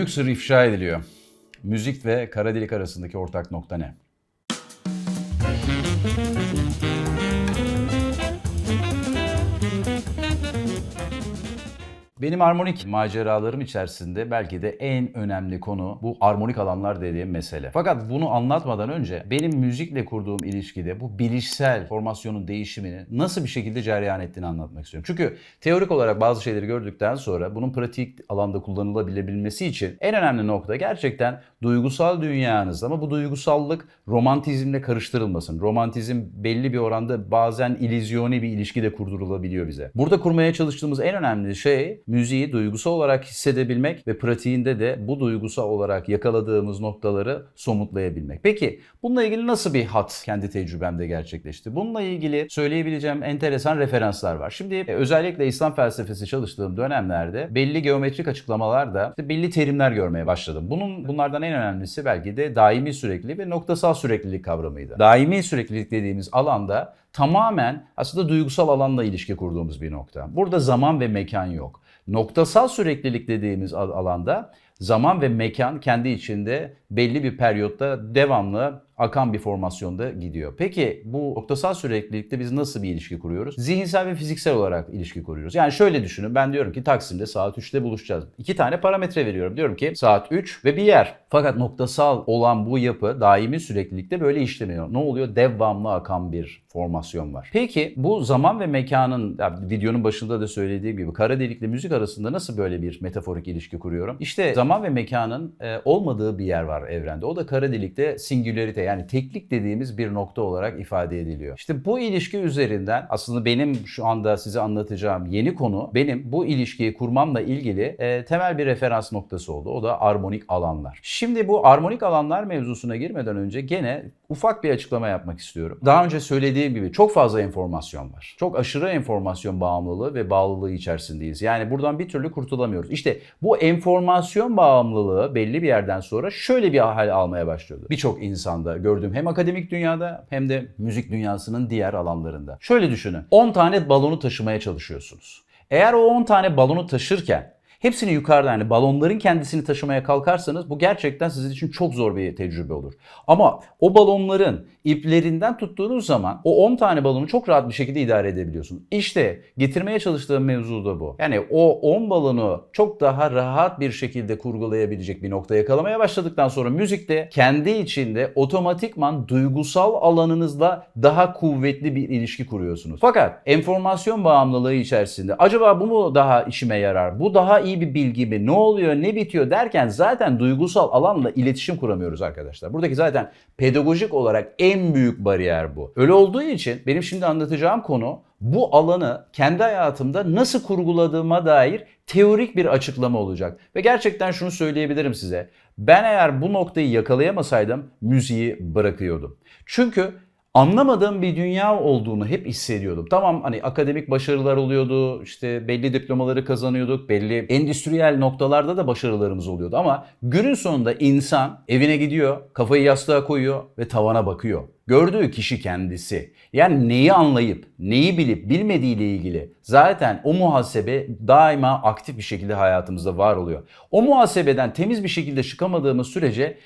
Büyük sır ifşa ediliyor. Müzik ve kara delik arasındaki ortak nokta ne? Benim armonik maceralarım içerisinde belki de en önemli konu bu armonik alanlar dediğim mesele. Fakat bunu anlatmadan önce benim müzikle kurduğum ilişkide bu bilişsel formasyonun değişimini nasıl bir şekilde cereyan ettiğini anlatmak istiyorum. Çünkü teorik olarak bazı şeyleri gördükten sonra bunun pratik alanda kullanılabilmesi için en önemli nokta gerçekten duygusal dünyanızda ama bu duygusallık romantizmle karıştırılmasın. Romantizm belli bir oranda bazen ilizyoni bir ilişki de kurdurulabiliyor bize. Burada kurmaya çalıştığımız en önemli şey müziği duygusal olarak hissedebilmek ve pratiğinde de bu duygusal olarak yakaladığımız noktaları somutlayabilmek. Peki bununla ilgili nasıl bir hat kendi tecrübemde gerçekleşti? Bununla ilgili söyleyebileceğim enteresan referanslar var. Şimdi e, özellikle İslam felsefesi çalıştığım dönemlerde belli geometrik açıklamalarda işte belli terimler görmeye başladım. Bunun bunlardan en önemlisi belki de daimi sürekli ve noktasal süreklilik kavramıydı. Daimi süreklilik dediğimiz alanda tamamen aslında duygusal alanla ilişki kurduğumuz bir nokta. Burada zaman ve mekan yok. Noktasal süreklilik dediğimiz al- alanda zaman ve mekan kendi içinde belli bir periyotta devamlı akan bir formasyonda gidiyor. Peki bu noktasal süreklilikte biz nasıl bir ilişki kuruyoruz? Zihinsel ve fiziksel olarak ilişki kuruyoruz. Yani şöyle düşünün ben diyorum ki Taksim'de saat 3'te buluşacağız. İki tane parametre veriyorum. Diyorum ki saat 3 ve bir yer. Fakat noktasal olan bu yapı daimi süreklilikte böyle işlemiyor. Ne oluyor? Devamlı akan bir formasyon var. Peki bu zaman ve mekanın videonun başında da söylediğim gibi kara delikle müzik arasında nasıl böyle bir metaforik ilişki kuruyorum? İşte zaman ve mekanın e, olmadığı bir yer var evrende. O da kara delikte singularite yani teklik dediğimiz bir nokta olarak ifade ediliyor. İşte bu ilişki üzerinden aslında benim şu anda size anlatacağım yeni konu benim bu ilişkiyi kurmamla ilgili e, temel bir referans noktası oldu. O da armonik alanlar. Şimdi bu armonik alanlar mevzusuna girmeden önce gene ufak bir açıklama yapmak istiyorum. Daha önce söylediğim gibi çok fazla enformasyon var. Çok aşırı enformasyon bağımlılığı ve bağlılığı içerisindeyiz. Yani buradan bir türlü kurtulamıyoruz. İşte bu enformasyon bağımlılığı belli bir yerden sonra şöyle bir hal almaya başlıyordu. Birçok insanda gördüğüm hem akademik dünyada hem de müzik dünyasının diğer alanlarında. Şöyle düşünün. 10 tane balonu taşımaya çalışıyorsunuz. Eğer o 10 tane balonu taşırken Hepsini yukarıdan yani balonların kendisini taşımaya kalkarsanız bu gerçekten sizin için çok zor bir tecrübe olur. Ama o balonların iplerinden tuttuğunuz zaman o 10 tane balonu çok rahat bir şekilde idare edebiliyorsunuz. İşte getirmeye çalıştığım mevzu da bu. Yani o 10 balonu çok daha rahat bir şekilde kurgulayabilecek bir nokta yakalamaya başladıktan sonra müzikte kendi içinde otomatikman duygusal alanınızla daha kuvvetli bir ilişki kuruyorsunuz. Fakat enformasyon bağımlılığı içerisinde acaba bu mu daha işime yarar? Bu daha iyi bir bilgi mi? Ne oluyor? Ne bitiyor derken zaten duygusal alanla iletişim kuramıyoruz arkadaşlar. Buradaki zaten pedagojik olarak en büyük bariyer bu. Öyle olduğu için benim şimdi anlatacağım konu bu alanı kendi hayatımda nasıl kurguladığıma dair teorik bir açıklama olacak. Ve gerçekten şunu söyleyebilirim size. Ben eğer bu noktayı yakalayamasaydım müziği bırakıyordum. Çünkü anlamadığım bir dünya olduğunu hep hissediyordum. Tamam hani akademik başarılar oluyordu, işte belli diplomaları kazanıyorduk, belli endüstriyel noktalarda da başarılarımız oluyordu ama günün sonunda insan evine gidiyor, kafayı yastığa koyuyor ve tavana bakıyor. Gördüğü kişi kendisi. Yani neyi anlayıp, neyi bilip bilmediğiyle ilgili zaten o muhasebe daima aktif bir şekilde hayatımızda var oluyor. O muhasebeden temiz bir şekilde çıkamadığımız sürece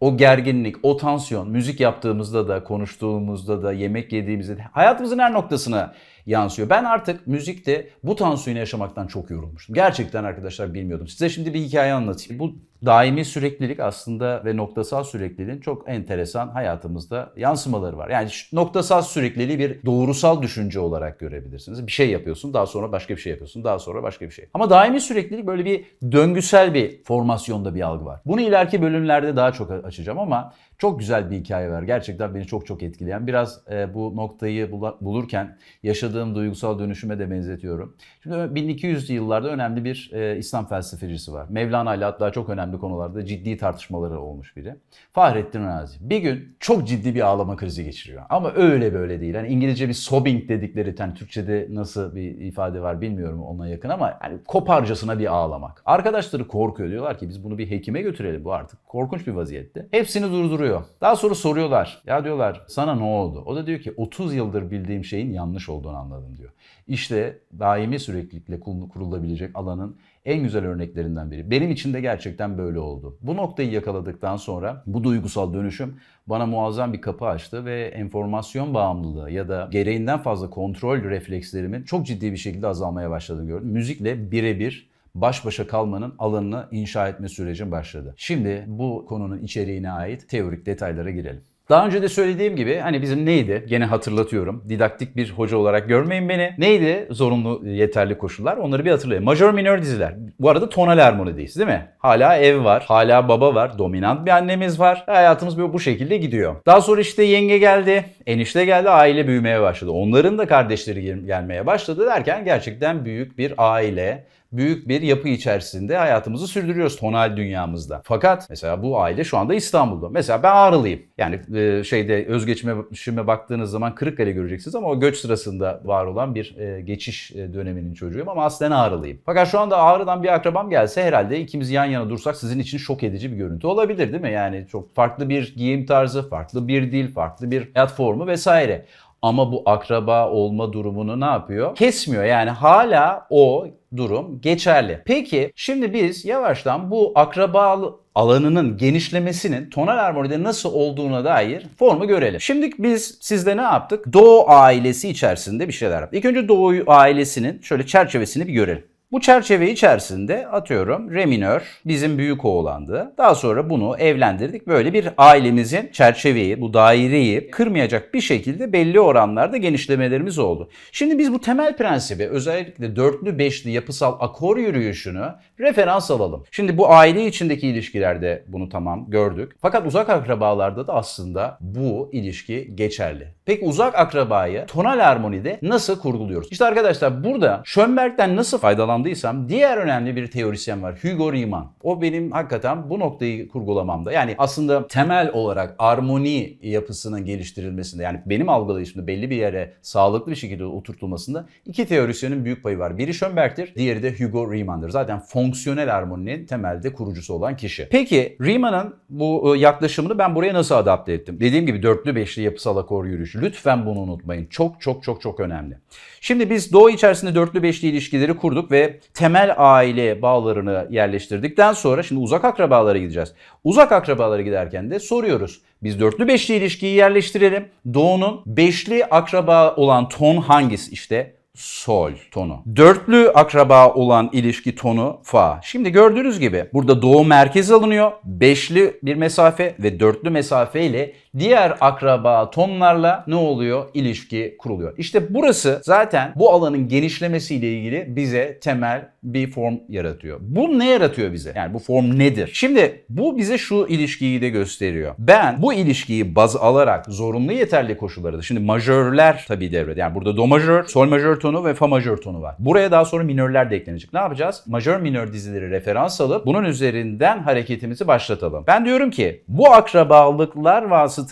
o gerginlik, o tansiyon müzik yaptığımızda da, konuştuğumuzda da, yemek yediğimizde de hayatımızın her noktasına yansıyor. Ben artık müzikte bu tansiyonu yaşamaktan çok yorulmuştum. Gerçekten arkadaşlar bilmiyordum. Size şimdi bir hikaye anlatayım. Bu daimi süreklilik aslında ve noktasal sürekliliğin çok enteresan hayatımızda yansımaları var. Yani noktasal sürekliliği bir doğrusal düşünce olarak görebilirsiniz. Bir şey yapıyorsun, daha sonra başka bir şey yapıyorsun, daha sonra başka bir şey. Ama daimi süreklilik böyle bir döngüsel bir formasyonda bir algı var. Bunu ileriki bölümlerde daha çok açacağım ama çok güzel bir hikaye var. Gerçekten beni çok çok etkileyen. Biraz e, bu noktayı bulurken yaşadığım duygusal dönüşüme de benzetiyorum. Şimdi 1200'lü yıllarda önemli bir e, İslam felsefecisi var. Mevlana ile hatta çok önemli konularda ciddi tartışmaları olmuş biri. Fahrettin Razi. Bir gün çok ciddi bir ağlama krizi geçiriyor. Ama öyle böyle değil. Hani İngilizce bir sobbing dedikleri, yani Türkçe'de nasıl bir ifade var bilmiyorum ona yakın ama yani koparcasına bir ağlamak. Arkadaşları korkuyor. Diyorlar ki biz bunu bir hekime götürelim. Bu artık korkunç bir vaziyette. Hepsini durduruyor. Daha sonra soruyorlar. Ya diyorlar sana ne oldu? O da diyor ki 30 yıldır bildiğim şeyin yanlış olduğunu diyor. İşte daimi süreklilikle kur- kurulabilecek alanın en güzel örneklerinden biri. Benim için de gerçekten böyle oldu. Bu noktayı yakaladıktan sonra bu duygusal dönüşüm bana muazzam bir kapı açtı ve enformasyon bağımlılığı ya da gereğinden fazla kontrol reflekslerimin çok ciddi bir şekilde azalmaya başladığını gördüm. Müzikle birebir baş başa kalmanın alanını inşa etme sürecim başladı. Şimdi bu konunun içeriğine ait teorik detaylara girelim. Daha önce de söylediğim gibi hani bizim neydi? Gene hatırlatıyorum. Didaktik bir hoca olarak görmeyin beni. Neydi zorunlu yeterli koşullar? Onları bir hatırlayın. Majör minör diziler. Bu arada tonal harmonideyiz değil mi? Hala ev var. Hala baba var. Dominant bir annemiz var. Hayatımız böyle bu şekilde gidiyor. Daha sonra işte yenge geldi. Enişte geldi. Aile büyümeye başladı. Onların da kardeşleri gel- gelmeye başladı derken gerçekten büyük bir aile büyük bir yapı içerisinde hayatımızı sürdürüyoruz tonal dünyamızda. Fakat mesela bu aile şu anda İstanbul'da. Mesela ben Ağrılıyım. Yani e, şeyde özgeçmişime baktığınız zaman Kırıkkale göreceksiniz ama o göç sırasında var olan bir e, geçiş e, döneminin çocuğuyum ama aslen Ağrılıyım. Fakat şu anda Ağrı'dan bir akrabam gelse herhalde ikimiz yan yana dursak sizin için şok edici bir görüntü olabilir değil mi? Yani çok farklı bir giyim tarzı, farklı bir dil, farklı bir hayat formu vesaire. Ama bu akraba olma durumunu ne yapıyor? Kesmiyor yani hala o durum geçerli. Peki şimdi biz yavaştan bu akraba alanının genişlemesinin tonal harmonide nasıl olduğuna dair formu görelim. Şimdi biz sizde ne yaptık? Doğu ailesi içerisinde bir şeyler yaptık. İlk önce Doğu ailesinin şöyle çerçevesini bir görelim. Bu çerçeve içerisinde atıyorum re minör bizim büyük oğlandı. Daha sonra bunu evlendirdik. Böyle bir ailemizin çerçeveyi, bu daireyi kırmayacak bir şekilde belli oranlarda genişlemelerimiz oldu. Şimdi biz bu temel prensibi özellikle dörtlü beşli yapısal akor yürüyüşünü referans alalım. Şimdi bu aile içindeki ilişkilerde bunu tamam gördük. Fakat uzak akrabalarda da aslında bu ilişki geçerli. Peki uzak akrabayı tonal harmonide nasıl kurguluyoruz? İşte arkadaşlar burada Schönberg'den nasıl faydalandıysam diğer önemli bir teorisyen var. Hugo Riemann. O benim hakikaten bu noktayı kurgulamamda. Yani aslında temel olarak armoni yapısının geliştirilmesinde yani benim algılayışımda belli bir yere sağlıklı bir şekilde oturtulmasında iki teorisyenin büyük payı var. Biri Schönberg'tir, diğeri de Hugo Riemann'dır. Zaten fonksiyonel armoninin temelde kurucusu olan kişi. Peki Riemann'ın bu e, yaklaşımını ben buraya nasıl adapte ettim? Dediğim gibi dörtlü beşli yapısal akor yürüyüşü. Lütfen bunu unutmayın. Çok çok çok çok önemli. Şimdi biz Doğu içerisinde dörtlü beşli ilişkileri kurduk ve temel aile bağlarını yerleştirdikten sonra şimdi uzak akrabalara gideceğiz. Uzak akrabalara giderken de soruyoruz. Biz dörtlü beşli ilişkiyi yerleştirelim. Doğu'nun beşli akraba olan ton hangisi? İşte sol tonu. Dörtlü akraba olan ilişki tonu fa. Şimdi gördüğünüz gibi burada doğu merkez alınıyor. Beşli bir mesafe ve dörtlü mesafe ile diğer akraba tonlarla ne oluyor? İlişki kuruluyor. İşte burası zaten bu alanın genişlemesiyle ilgili bize temel bir form yaratıyor. Bu ne yaratıyor bize? Yani bu form nedir? Şimdi bu bize şu ilişkiyi de gösteriyor. Ben bu ilişkiyi baz alarak zorunlu yeterli koşulları da şimdi majörler tabii devrede. Yani burada do majör, sol majör tonu ve fa majör tonu var. Buraya daha sonra minörler de eklenecek. Ne yapacağız? Majör minör dizileri referans alıp bunun üzerinden hareketimizi başlatalım. Ben diyorum ki bu akrabalıklar vasıtasıyla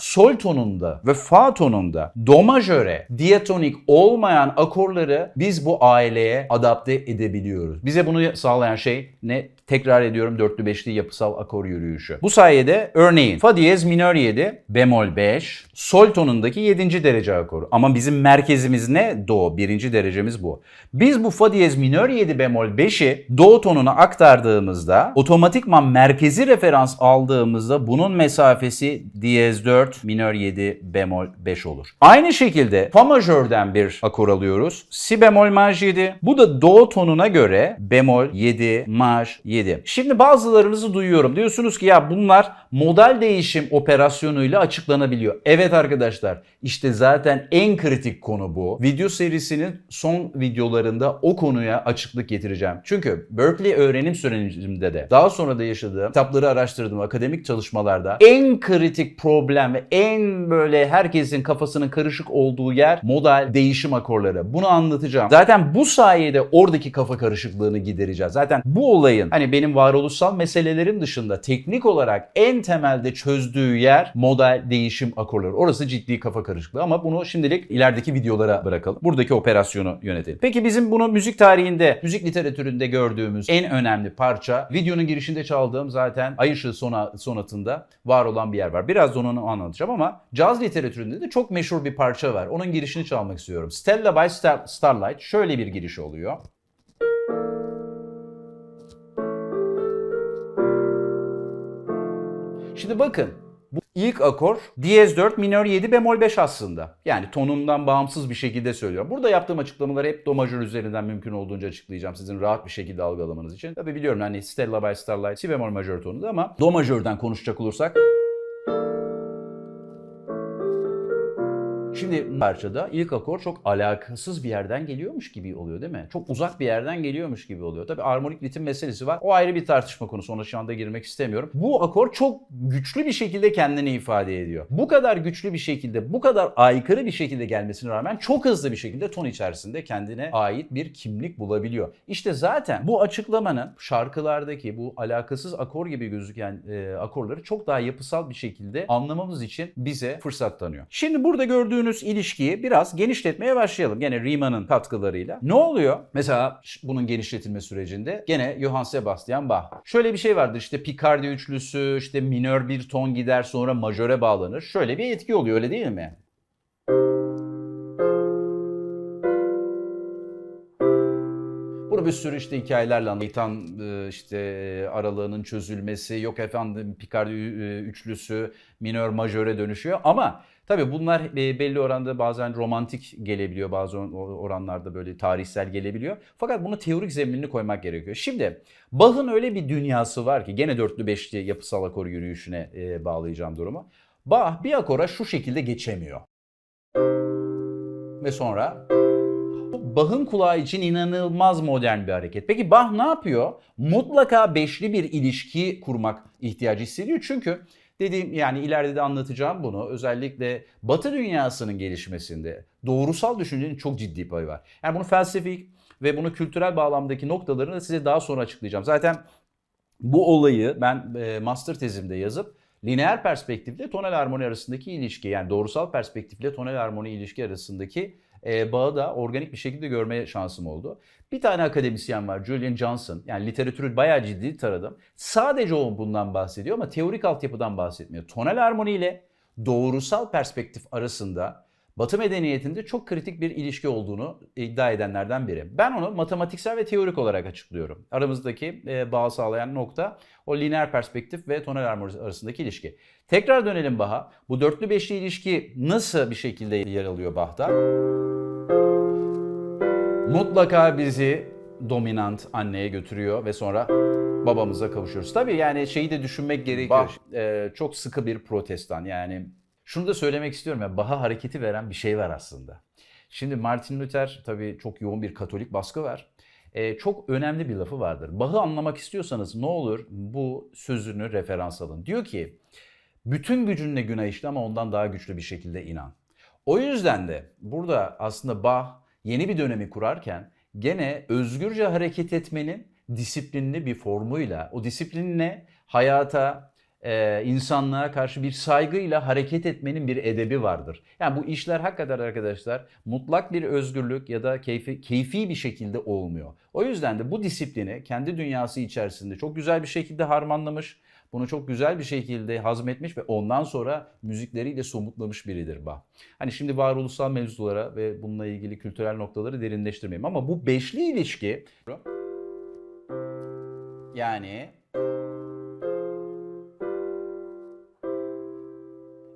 sol tonunda ve fa tonunda do majöre diatonik olmayan akorları biz bu aileye adapte edebiliyoruz. Bize bunu sağlayan şey ne? Tekrar ediyorum dörtlü beşli yapısal akor yürüyüşü. Bu sayede örneğin fa diyez minör 7, bemol 5, sol tonundaki 7. derece akoru. Ama bizim merkezimiz ne? Do. Birinci derecemiz bu. Biz bu fa diyez minör 7 bemol 5'i do tonuna aktardığımızda otomatikman merkezi referans aldığımızda bunun mesafesi diyez 4 minör 7 bemol 5 olur. Aynı şekilde fa majörden bir akor alıyoruz. Si bemol maj 7. Bu da do tonuna göre bemol 7 maj 7. Şimdi bazılarınızı duyuyorum. Diyorsunuz ki ya bunlar model değişim operasyonuyla açıklanabiliyor. Evet arkadaşlar işte zaten en kritik konu bu. Video serisinin son videolarında o konuya açıklık getireceğim. Çünkü Berkeley öğrenim sürecimde de daha sonra da yaşadığım kitapları araştırdığım akademik çalışmalarda en kritik problem ve en böyle herkesin kafasının karışık olduğu yer model değişim akorları. Bunu anlatacağım. Zaten bu sayede oradaki kafa karışıklığını gidereceğiz. Zaten bu olayın hani Benim varoluşsal meselelerim dışında teknik olarak en temelde çözdüğü yer model değişim akorları. Orası ciddi kafa karışıklığı ama bunu şimdilik ilerideki videolara bırakalım. Buradaki operasyonu yönetelim. Peki bizim bunu müzik tarihinde, müzik literatüründe gördüğümüz en önemli parça videonun girişinde çaldığım zaten Ay Işığı sona, sonatında var olan bir yer var. Biraz da onu anlatacağım ama caz literatüründe de çok meşhur bir parça var. Onun girişini çalmak istiyorum. Stella by Star- Starlight şöyle bir giriş oluyor. Şimdi bakın bu ilk akor diyez 4 minör 7 bemol 5 aslında. Yani tonundan bağımsız bir şekilde söylüyorum. Burada yaptığım açıklamaları hep do majör üzerinden mümkün olduğunca açıklayacağım sizin rahat bir şekilde algılamanız için. Tabii biliyorum hani Stella by Starlight si bemol majör tonunda ama do majörden konuşacak olursak Şimdi parçada ilk akor çok alakasız bir yerden geliyormuş gibi oluyor değil mi? Çok uzak bir yerden geliyormuş gibi oluyor. Tabii armonik ritim meselesi var. O ayrı bir tartışma konusu. Ona şu anda girmek istemiyorum. Bu akor çok güçlü bir şekilde kendini ifade ediyor. Bu kadar güçlü bir şekilde, bu kadar aykırı bir şekilde gelmesine rağmen çok hızlı bir şekilde ton içerisinde kendine ait bir kimlik bulabiliyor. İşte zaten bu açıklamanın şarkılardaki bu alakasız akor gibi gözüken e, akorları çok daha yapısal bir şekilde anlamamız için bize fırsat tanıyor. Şimdi burada gördüğünüz ilişkiyi biraz genişletmeye başlayalım. Gene Riemann'ın katkılarıyla. Ne oluyor? Mesela bunun genişletilme sürecinde gene Johann Sebastian Bach. Şöyle bir şey vardır işte Picardi üçlüsü işte minör bir ton gider sonra majöre bağlanır. Şöyle bir etki oluyor öyle değil mi? Bunu bir sürü işte hikayelerle anlatan e, işte e, aralığının çözülmesi, yok efendim Picardi e, üçlüsü minör majöre dönüşüyor ama tabii bunlar e, belli oranda bazen romantik gelebiliyor, bazı or- oranlarda böyle tarihsel gelebiliyor. Fakat bunu teorik zeminini koymak gerekiyor. Şimdi Bach'ın öyle bir dünyası var ki gene dörtlü beşli yapısal akor yürüyüşüne e, bağlayacağım durumu. Bach bir akora şu şekilde geçemiyor. Ve sonra Bach'ın kulağı için inanılmaz modern bir hareket. Peki Bach ne yapıyor? Mutlaka beşli bir ilişki kurmak ihtiyacı hissediyor. Çünkü dediğim yani ileride de anlatacağım bunu. Özellikle Batı dünyasının gelişmesinde doğrusal düşüncenin çok ciddi payı var. Yani bunu felsefik ve bunu kültürel bağlamdaki noktalarını da size daha sonra açıklayacağım. Zaten bu olayı ben e, master tezimde yazıp lineer perspektifle tonel harmoni arasındaki ilişki yani doğrusal perspektifle tonel harmoni ilişki arasındaki e, bağı da organik bir şekilde görmeye şansım oldu. Bir tane akademisyen var Julian Johnson. Yani literatürü bayağı ciddi taradım. Sadece o bundan bahsediyor ama teorik altyapıdan bahsetmiyor. Tonel harmoni ile doğrusal perspektif arasında Batı medeniyetinde çok kritik bir ilişki olduğunu iddia edenlerden biri. Ben onu matematiksel ve teorik olarak açıklıyorum. Aramızdaki e, bağı sağlayan nokta o lineer perspektif ve tonel harmoni arasındaki ilişki. Tekrar dönelim Bach'a. Bu dörtlü beşli ilişki nasıl bir şekilde yer alıyor Bach'ta? Mutlaka bizi dominant anneye götürüyor ve sonra babamıza kavuşuyoruz. Tabii yani şeyi de düşünmek gerekiyor. Bach e, çok sıkı bir protestan yani şunu da söylemek istiyorum ya Bach'a hareketi veren bir şey var aslında. Şimdi Martin Luther tabii çok yoğun bir Katolik baskı var. Ee, çok önemli bir lafı vardır. Bach'ı anlamak istiyorsanız ne olur bu sözünü referans alın. Diyor ki bütün gücünle günah işle ama ondan daha güçlü bir şekilde inan. O yüzden de burada aslında Bach yeni bir dönemi kurarken gene özgürce hareket etmenin disiplinli bir formuyla, o disiplinle hayata, e, insanlığa karşı bir saygıyla hareket etmenin bir edebi vardır. Yani bu işler hakikaten arkadaşlar mutlak bir özgürlük ya da keyfi, keyfi bir şekilde olmuyor. O yüzden de bu disiplini kendi dünyası içerisinde çok güzel bir şekilde harmanlamış. Bunu çok güzel bir şekilde hazmetmiş ve ondan sonra müzikleriyle somutlamış biridir Bach. Hani şimdi varoluşsal mevzulara ve bununla ilgili kültürel noktaları derinleştirmeyeyim ama bu beşli ilişki yani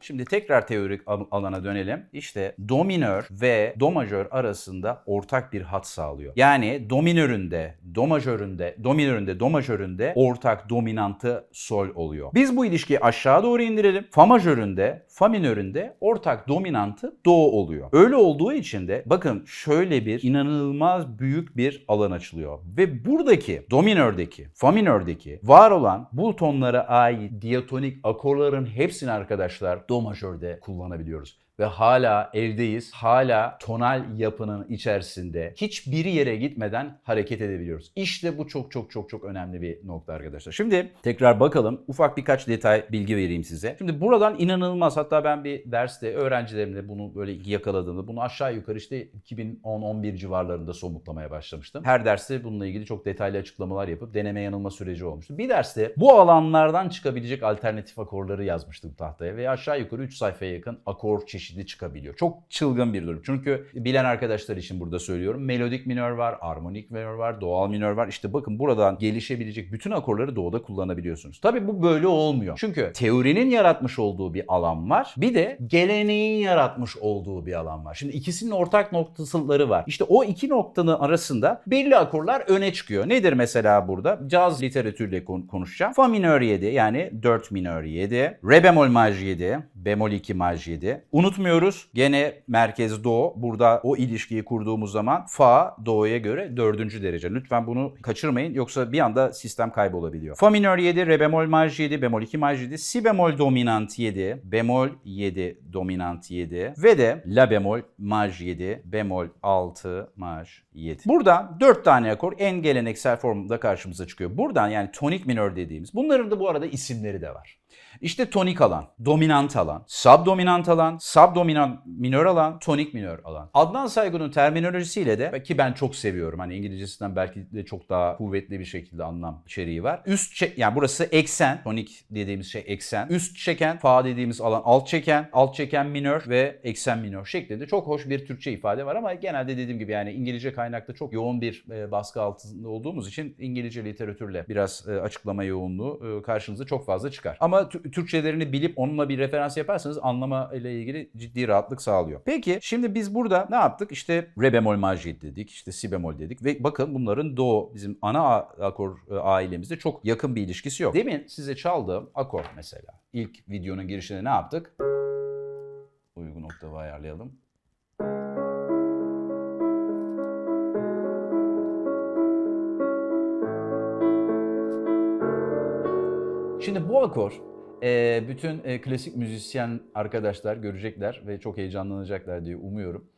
Şimdi tekrar teorik al- alana dönelim. İşte do minör ve do majör arasında ortak bir hat sağlıyor. Yani do minöründe, do majöründe, do minöründe, do majöründe ortak dominantı sol oluyor. Biz bu ilişkiyi aşağı doğru indirelim. Fa majöründe, fa minöründe ortak dominantı do oluyor. Öyle olduğu için de bakın şöyle bir inanılmaz büyük bir alan açılıyor. Ve buradaki do minördeki, fa minördeki var olan bu tonlara ait diatonik akorların hepsini arkadaşlar do majörde kullanabiliyoruz. Ve hala evdeyiz. Hala tonal yapının içerisinde hiçbir yere gitmeden hareket edebiliyoruz. İşte bu çok çok çok çok önemli bir nokta arkadaşlar. Şimdi tekrar bakalım. Ufak birkaç detay bilgi vereyim size. Şimdi buradan inanılmaz hatta ben bir derste öğrencilerimle bunu böyle yakaladığımda bunu aşağı yukarı işte 2010-11 civarlarında somutlamaya başlamıştım. Her derste bununla ilgili çok detaylı açıklamalar yapıp deneme yanılma süreci olmuştu. Bir derste bu alanlardan çıkabilecek alternatif akorları yazmıştım tahtaya ve aşağı yukarı 3 sayfaya yakın akor çeşidi çıkabiliyor. Çok çılgın bir durum. Çünkü bilen arkadaşlar için burada söylüyorum. Melodik minör var, armonik minör var, doğal minör var. İşte bakın buradan gelişebilecek bütün akorları doğuda kullanabiliyorsunuz. Tabii bu böyle olmuyor. Çünkü teorinin yaratmış olduğu bir alan var. Bir de geleneğin yaratmış olduğu bir alan var. Şimdi ikisinin ortak noktaları var. İşte o iki noktanın arasında belli akorlar öne çıkıyor. Nedir mesela burada? Caz literatürle kon- konuşacağım. Fa minör 7 yani 4 minör 7. Re bemol maj 7. Bemol 2 maj 7. Unutmuyoruz. Gene merkez do. Burada o ilişkiyi kurduğumuz zaman fa do'ya göre dördüncü derece. Lütfen bunu kaçırmayın yoksa bir anda sistem kaybolabiliyor. Fa minör 7, re bemol maj 7, bemol 2 maj 7, si bemol dominant 7, bemol 7 dominant 7 ve de la bemol maj 7, bemol 6 maj 7. Buradan 4 tane akor en geleneksel formda karşımıza çıkıyor. Buradan yani tonik minör dediğimiz. Bunların da bu arada isimleri de var. İşte tonik alan, dominant alan, subdominant alan, subdominant minör alan, tonik minör alan. Adnan Saygun'un terminolojisiyle de ki ben çok seviyorum. Hani İngilizcesinden belki de çok daha kuvvetli bir şekilde anlam içeriği var. Üst çek yani burası eksen, tonik dediğimiz şey eksen. Üst çeken, fa dediğimiz alan alt çeken, alt çeken minör ve eksen minör şeklinde çok hoş bir Türkçe ifade var ama genelde dediğim gibi yani İngilizce kaynakta çok yoğun bir e, baskı altında olduğumuz için İngilizce literatürle biraz e, açıklama yoğunluğu e, karşınıza çok fazla çıkar. Ama Tü- Türkçelerini bilip onunla bir referans yaparsanız anlama ile ilgili ciddi rahatlık sağlıyor. Peki şimdi biz burada ne yaptık? İşte re bemol majid dedik, işte si bemol dedik ve bakın bunların do bizim ana akor e, ailemizde çok yakın bir ilişkisi yok. Demin size çaldığım akor mesela. İlk videonun girişinde ne yaptık? Uygun oktavı ayarlayalım. Şimdi bu akor bütün klasik müzisyen arkadaşlar görecekler ve çok heyecanlanacaklar diye umuyorum.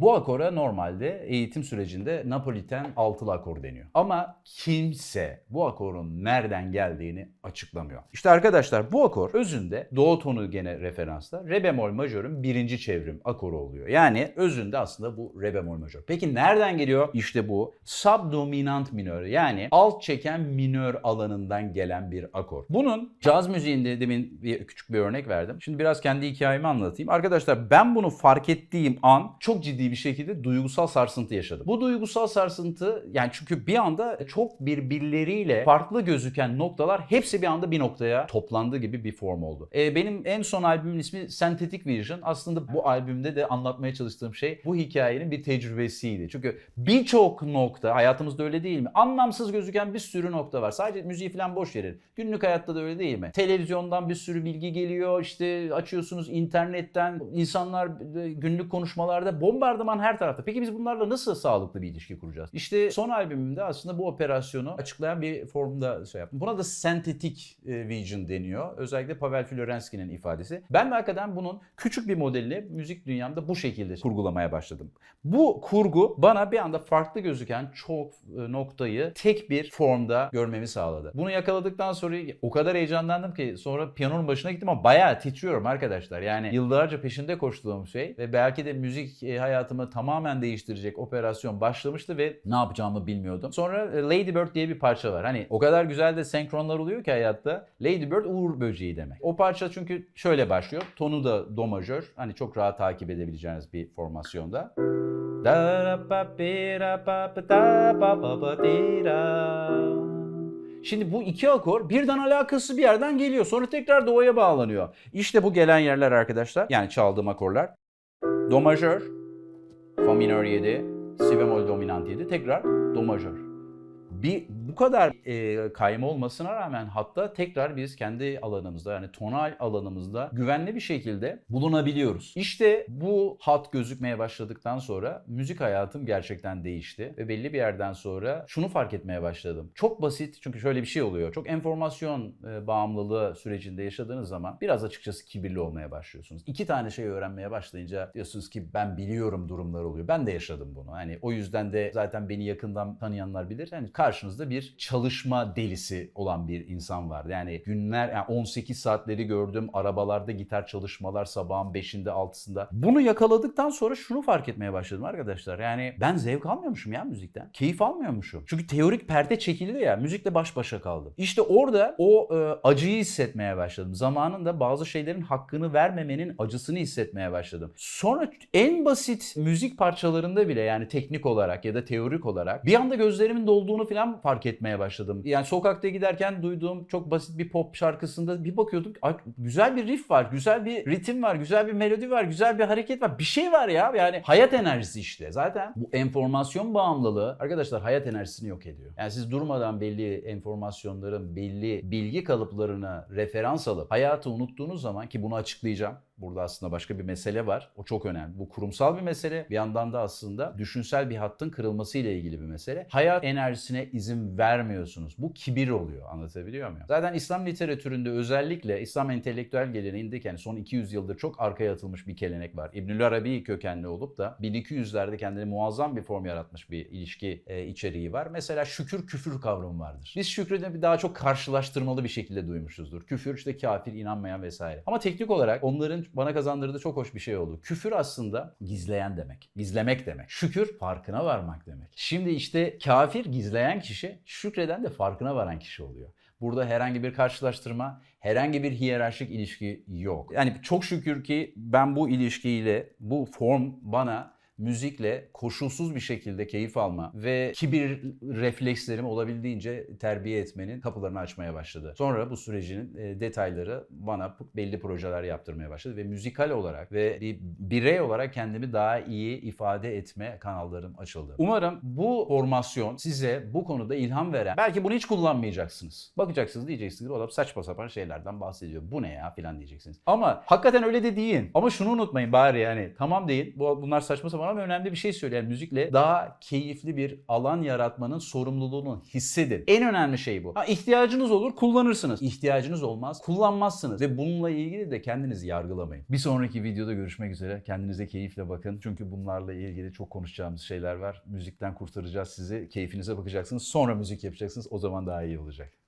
Bu akora normalde eğitim sürecinde Napoliten altılı akor deniyor. Ama kimse bu akorun nereden geldiğini açıklamıyor. İşte arkadaşlar bu akor özünde do tonu gene referansla re bemol majörün birinci çevrim akoru oluyor. Yani özünde aslında bu re bemol majör. Peki nereden geliyor? İşte bu subdominant minör yani alt çeken minör alanından gelen bir akor. Bunun caz müziğinde demin bir küçük bir örnek verdim. Şimdi biraz kendi hikayemi anlatayım. Arkadaşlar ben bunu fark ettiğim an çok ciddi bir şekilde duygusal sarsıntı yaşadım. Bu duygusal sarsıntı yani çünkü bir anda çok birbirleriyle farklı gözüken noktalar hepsi bir anda bir noktaya toplandığı gibi bir form oldu. Ee, benim en son albümün ismi Synthetic Vision. Aslında bu albümde de anlatmaya çalıştığım şey bu hikayenin bir tecrübesiydi. Çünkü birçok nokta hayatımızda öyle değil mi? Anlamsız gözüken bir sürü nokta var. Sadece müziği falan boş verin. Günlük hayatta da öyle değil mi? Televizyondan bir sürü bilgi geliyor. İşte açıyorsunuz internetten insanlar e, günlük konuşmalarda bombardıman her tarafta. Peki biz bunlarla nasıl sağlıklı bir ilişki kuracağız? İşte son albümümde aslında bu operasyonu açıklayan bir formda şey yaptım. Buna da sentetic e, vision deniyor. Özellikle Pavel Florenski'nin ifadesi. Ben de hakikaten bunun küçük bir modelini müzik dünyamda bu şekilde kurgulamaya başladım. Bu kurgu bana bir anda farklı gözüken çok e, noktayı tek bir formda görmemi sağladı. Bunu yakaladıktan sonra o kadar heyecanlandım ki sonra piyanonun başına gittim ama bayağı titriyorum arkadaşlar. Yani yıllarca peşinde koştuğum şey ve belki de müzik e, hayatımı tamamen değiştirecek operasyon başlamıştı ve ne yapacağımı bilmiyordum. Sonra e, Lady Bird diye bir parça var. Hani o kadar güzel de senkronlar oluyor ki hayatta. Lady Bird uğur böceği demek. O parça çünkü şöyle başlıyor. Tonu da do majör. Hani çok rahat takip edebileceğiniz bir formasyonda. Şimdi bu iki akor birden alakası bir yerden geliyor. Sonra tekrar do'ya bağlanıyor. İşte bu gelen yerler arkadaşlar. Yani çaldığım akorlar. Do majör, fa minör 7, si bemol dominant 7, tekrar do majör. Bir bu kadar e, kayma olmasına rağmen hatta tekrar biz kendi alanımızda yani tonal alanımızda güvenli bir şekilde bulunabiliyoruz. İşte bu hat gözükmeye başladıktan sonra müzik hayatım gerçekten değişti ve belli bir yerden sonra şunu fark etmeye başladım. Çok basit çünkü şöyle bir şey oluyor. Çok enformasyon e, bağımlılığı sürecinde yaşadığınız zaman biraz açıkçası kibirli olmaya başlıyorsunuz. İki tane şey öğrenmeye başlayınca diyorsunuz ki ben biliyorum durumlar oluyor. Ben de yaşadım bunu. Hani o yüzden de zaten beni yakından tanıyanlar bilir. Yani karşınızda bir çalışma delisi olan bir insan vardı. Yani günler yani 18 saatleri gördüm. Arabalarda gitar çalışmalar sabahın 5'inde 6'sında. Bunu yakaladıktan sonra şunu fark etmeye başladım arkadaşlar. Yani ben zevk almıyormuşum ya müzikten. Keyif almıyormuşum. Çünkü teorik perde çekildi ya. Müzikle baş başa kaldım. İşte orada o e, acıyı hissetmeye başladım. Zamanında bazı şeylerin hakkını vermemenin acısını hissetmeye başladım. Sonra en basit müzik parçalarında bile yani teknik olarak ya da teorik olarak bir anda gözlerimin dolduğunu falan fark etmeye başladım. Yani sokakta giderken duyduğum çok basit bir pop şarkısında bir bakıyordum "Ay, güzel bir riff var, güzel bir ritim var, güzel bir melodi var, güzel bir hareket var. Bir şey var ya yani hayat enerjisi işte. Zaten bu enformasyon bağımlılığı arkadaşlar hayat enerjisini yok ediyor. Yani siz durmadan belli enformasyonların, belli bilgi kalıplarına referans alıp hayatı unuttuğunuz zaman ki bunu açıklayacağım. Burada aslında başka bir mesele var. O çok önemli. Bu kurumsal bir mesele. Bir yandan da aslında düşünsel bir hattın kırılması ile ilgili bir mesele. Hayat enerjisine izin vermiyorsunuz. Bu kibir oluyor. Anlatabiliyor muyum? Zaten İslam literatüründe özellikle İslam entelektüel geleneğindeki yani son 200 yıldır çok arkaya atılmış bir gelenek var. İbnül Arabi kökenli olup da 1200'lerde kendine muazzam bir form yaratmış bir ilişki e, içeriği var. Mesela şükür küfür kavramı vardır. Biz şükrü bir daha çok karşılaştırmalı bir şekilde duymuşuzdur. Küfür işte kafir, inanmayan vesaire. Ama teknik olarak onların bana kazandırdığı çok hoş bir şey oldu. Küfür aslında gizleyen demek. Gizlemek demek. Şükür farkına varmak demek. Şimdi işte kafir gizleyen kişi, şükreden de farkına varan kişi oluyor. Burada herhangi bir karşılaştırma, herhangi bir hiyerarşik ilişki yok. Yani çok şükür ki ben bu ilişkiyle, bu form bana müzikle koşulsuz bir şekilde keyif alma ve kibir reflekslerimi olabildiğince terbiye etmenin kapılarını açmaya başladı. Sonra bu sürecin e, detayları bana belli projeler yaptırmaya başladı ve müzikal olarak ve bir birey olarak kendimi daha iyi ifade etme kanallarım açıldı. Umarım bu formasyon size bu konuda ilham veren, belki bunu hiç kullanmayacaksınız. Bakacaksınız diyeceksiniz o adam saçma sapan şeylerden bahsediyor. Bu ne ya filan diyeceksiniz. Ama hakikaten öyle de deyin. Ama şunu unutmayın bari yani tamam deyin. Bu, bunlar saçma sapan ama önemli bir şey söylüyor. Yani müzikle daha keyifli bir alan yaratmanın sorumluluğunu hissedin. En önemli şey bu. Ha, ihtiyacınız olur kullanırsınız. İhtiyacınız olmaz kullanmazsınız. Ve bununla ilgili de kendinizi yargılamayın. Bir sonraki videoda görüşmek üzere. Kendinize keyifle bakın. Çünkü bunlarla ilgili çok konuşacağımız şeyler var. Müzikten kurtaracağız sizi. Keyfinize bakacaksınız. Sonra müzik yapacaksınız. O zaman daha iyi olacak.